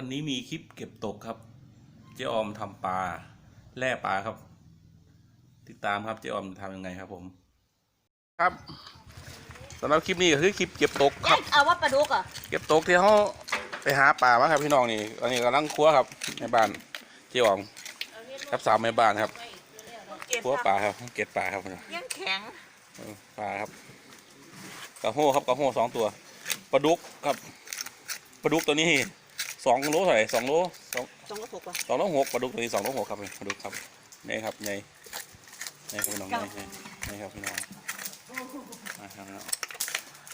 ครับวันนี้มีคลิปเก็บตกครับ เจ๊ออมทำปลาแล่ปลาครับ ติดตามครับเจ๊ออมทำยังไงครับผม ครับสำหรับคลิปนี้ก็คือคลิปเก็บตกครับเอาว่าปลาดุกอะเก็บตกที่เขาไปหาปลามาครับพี่น้องนี่ตอนนี้กำลังครัวครับในบ้านเจ๊ออมครับสาวแม่บ้านครับครัวปลาครับเก็บปลาครับยังแข็งเออปลาครับกระโห้ครับกระโห้สองตัวปลาดุกครับปลาดุกตัวนี้ สองโลเท่าไหร่สองโลสองสองกระปุกว่ะสองโลหกปลาดุกตัวนี้สองโลหกครับปลาดุกครับนี่ครับใหญ่นี่ครับพี่น้องนี่นี่ครับพี่น้องนะครับพี่น้อง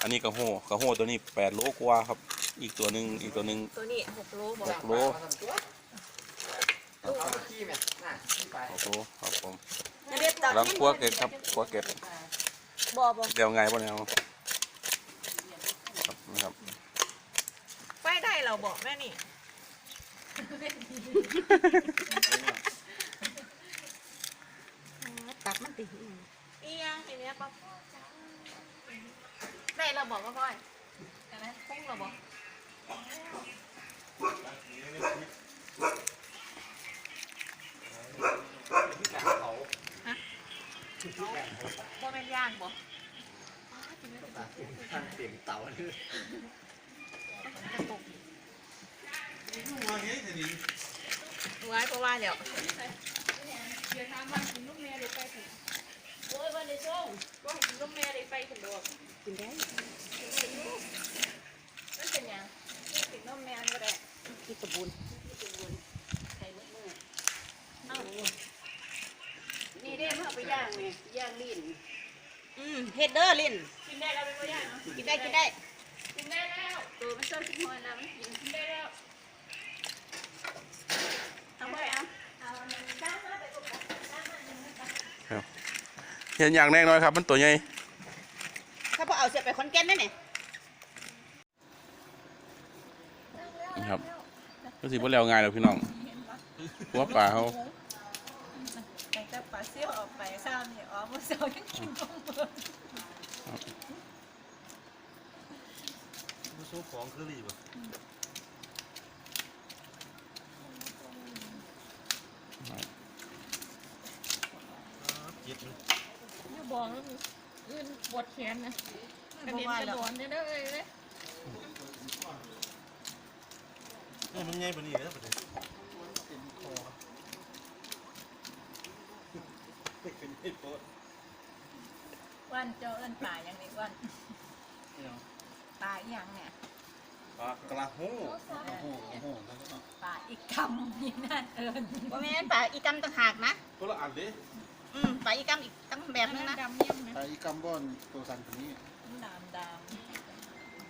อันนี้กระโห้กระโห้ตัวนี้แปดโลกว่าครับ อีกตัวหนึ่งอีกตัวหนึ่งตัวนี้หกโลบอหกกโลเอาขี้แม่น่ะขี้ไปหกโลครับผมจะเรียกตอนกำลังครัวเก็บครับครัวเก็บบ่บ่เดี๋ยวไงบ่เนี่ยครับนี่ครับ ไฟได้เราบอกแม่นี่ ตัดมันติอียังทีเนี้ยป๊อได้เราบอกว่าพ่อยแต่นั้นพุ่งเราบอกบ่เป็นย่างบ่ท่านเต็มเต่าเลย ไว้เพราะว่าเดี๋ยวโอ้ยวันนี้ส่งว่าให้กินนมแม่ได้ไปถึงดอกกินได้มันเป็นหยังกินนมแม่ก็ได้กินกระบุนใส่มือมือเอ้านี่เด้มาเอาไปย่างแม่ย่างลิ้นอืมเฮดเด้อลินกินได้แล้วเป็นบ่ย่างเนาะกินได้กินได้กินได้แล้วตัวมันเส้นชิ้นหัวแล้วมันกินกินได้แล้ว เอาไปเอาเอาอันนึงจ้างมาไปกดจ้างมาหนึ่งนะคะเห็นอย่างแน่น้อยครับ มันตัวใหญ่ถ้าพอเอาเสียไปคอนแก่นได้ไหมนะครับก็สิบ่แล้วง่ายหรอกพี่น้องหัวปลาเขาแต่ก็ปลาเสี่ยวออกไปซ้ำนี่อ๋อมื้อเช้ายังกินนมเบิ่งมาสู้ของคือรีบอะ จิตอย่าบอกแล้วอื่นปวดแขนนะกระเด็นกระโดดเด้อเด้อเลยนี่มันใหญ่ปานนี้แล้วประเดี๋ยวคอเป็นไม่โป๊ะวันเจ้าเอิ้นป่าอย่างนี้วันป่าอีหยังเนี่ยปลากระหูกระหูกระหูกป่าอีกคำนี่นั่นเอิ้นว่าแม่นปลาอีกัมต่างหากนะตัวละอันดิ อืมปลาอีกัมอีกตั้งแบบนึงนะดำเยี่ยมนะไอ้กัมบอนตัวสันตัวนี้ดำด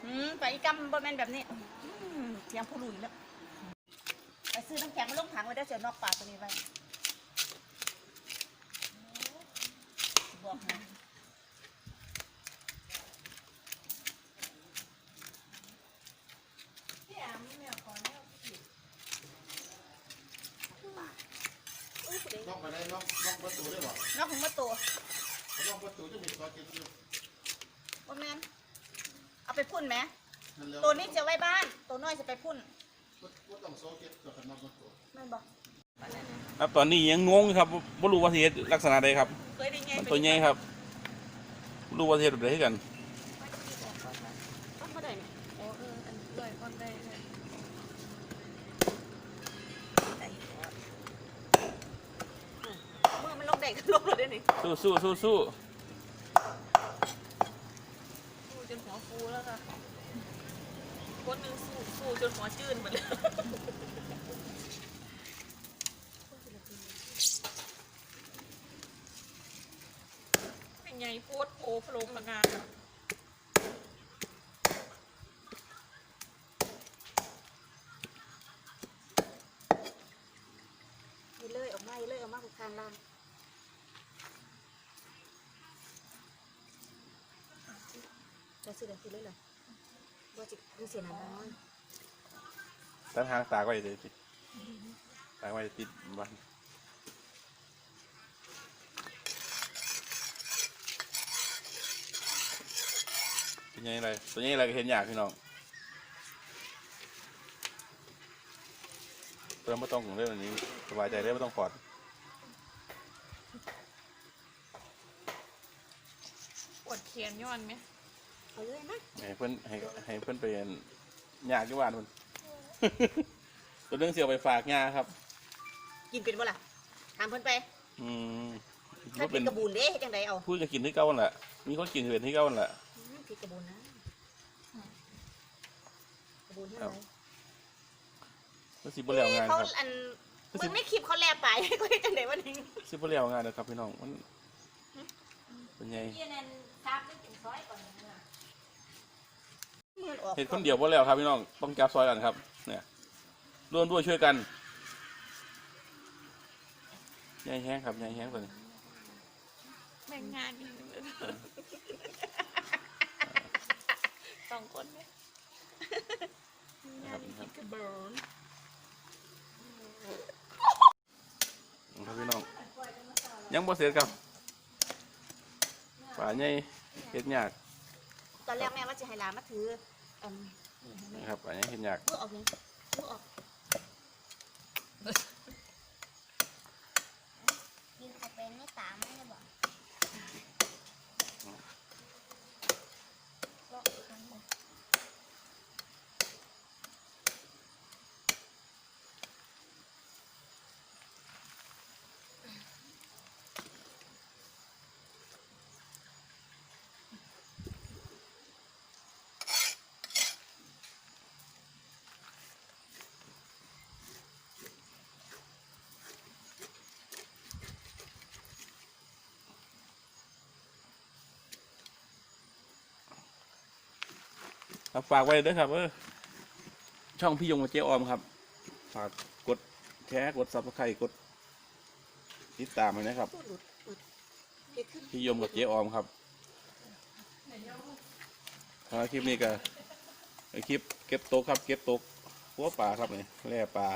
อืมปลาอีกัมบ่แม่นแบบนี้อืมเสียงผู้ลุยแล้วไปซื้อน้ำแข็งมาลงถังไว้ได้เสียนอกปลาตัวนี้ไว้บอกนะำพี่แอมแมวขอแนวผิด นอกไปได้นอกนอกประตูได้บ่ นอกของมาตัวนอกประตูจะมีตัวเก็บอยู่บ่แม่นเอาไปพุ่นไหม นั่นแล้วตัวนี้จะไว้บ้าน ตัวน้อยจะไปพุ่นว่าต้องโซ่เก็บตัวกันนอกประตูแม่นบอกครับตอนนี้ยังงงอยู่ครับบ่รู้ว่าสิเฮ็ดลักษณะใดครับ เคยได้ไงมันตัวใหญ่ครับบ่รู้ว่าสิเฮ็ดแบบใดคือกัน ต้องเขาได้ไหมโอ้เอออันเลื่อยก้อนได้เลย ได้ก็ลงเลยได้นี่สู้สู้สู้สู้สู้จนหัวฟูแล้วค่ะคนหนึงสู้สู้จนหัวจืดหมดเลยเป็นไงโพดโผโผล่พงานนี่เลยออกมานี่เลยออกมาข้างล่าง ซื้อได้คือเลยล่ะจิเสียหน้าบ้างตั้งทางตาก็ว้เติดตากไว้ติดบ้านตัวนี้อะไรตัวนี้อะไรก็เห็นอยากพี่น้องตัวนั้ไม่ต้องห่งเรื่องนนี้สบายใจได้ไม่ต้องขอดปวดเขียนย้อนไหม เอาเลยนะให้เพื่อนให้ให้เพื่อนไปเรียนยากที่บ้านมัน ตัวเรื่องเสียวไปฝากยาครับ กินเป็นบ่ล่ะถามเพิ่นไปอืมถ้าก็เป็เป็นนกระบูนเด้เฮ็ดจังไดเอาพูดจะกินที่เก้านั่นแหละมีคนกินเป็นที่เก้านั่นแหละ อืมผิดกระบูนนะกระบูนเท่าครับไหร่ก็สิบเรียวงานเขาครับ อันมึงไม่คลิปเขาแลบไป ก็เฮ็ดจังไดวะนี่สิบเรียวงานนะครับพี่น้องมันเป็นไงยี่นั่นทับนึกถึงซอยก่อนนะ มือออก เห็นคนเดียวบ่แล้วครับพี่น้องต้องจับซอยกันครับ เนี่ยร่วมด้วยช่วยกันยายแห้งครับยายแห้งตัวนี้แบ่งงานอีกหนึ่งเลยสองคนไหมงานอีกทีกระเบิร์นครับพี่น้องยังบ่เสร็จครับป่าใหญ่เฮ็ดยากตอนแรกแม่ว่าจะให้หลานมาถือ อันนะครับป่าใหญ่เฮ็ดยากมือออกนี่มือออกยิงเข้าไปในตาไม่ได้บอกก็ ครับฝากไว้ด้วยครับเออช่องพี่ยงกับเจ๊ออมครับ ฝากกดแชร์กดซับสไครต์กด ติดตามไว้นะครับ พูดหลุดหลุดเฮ็ดขึ้น พี่ยมกับเจ๊ออมครับเอาคลิปนี้ก็คลิปเก็บโต๊ะครับ เก็บโต๊ะหัวปลาครับนี่แล่ปลา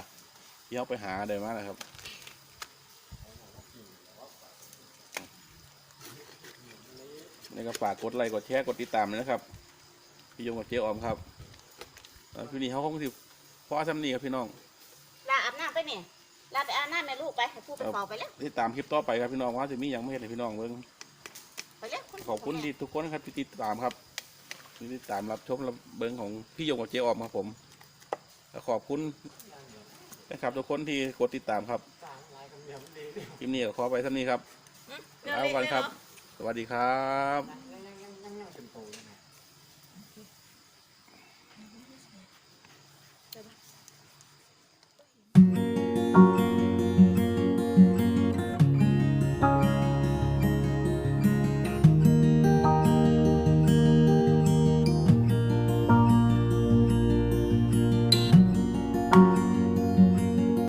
ที่เขาไปหาได้มานะครับ นี่ก็ฝากกดไลค์กดแชร์กดติดตามด้วยนะครับ พี่ยมกับเจ๊ออมครับแล้วพี่นี่เขาคงสิพ่อซ้ำนี่ครับพี่น้อง ลาอาบน้ำไปแม่ลาไปอาบน้ำแม่ลูกไปให้ผู้ไปเฝ้าไปแล้วติดตามคลิปต่อไปครับพี่น้องว่าจะมีอย่างไม่เห็นให้พี่น้องเบิ่งไปแล้วนขอบคุณที่ทุกคนนะครับที่ติดตามครับที่ติดตามรับชมรับเบิ้งของพี่ยงกับเจ๊ออมครับผมและขอบคุณนะครับทุกคนที่กดติดตามครับคลิปนี้ก็ขอไปเท่านี้ครับอืมแล้วกันครับ สวัสดีครับเ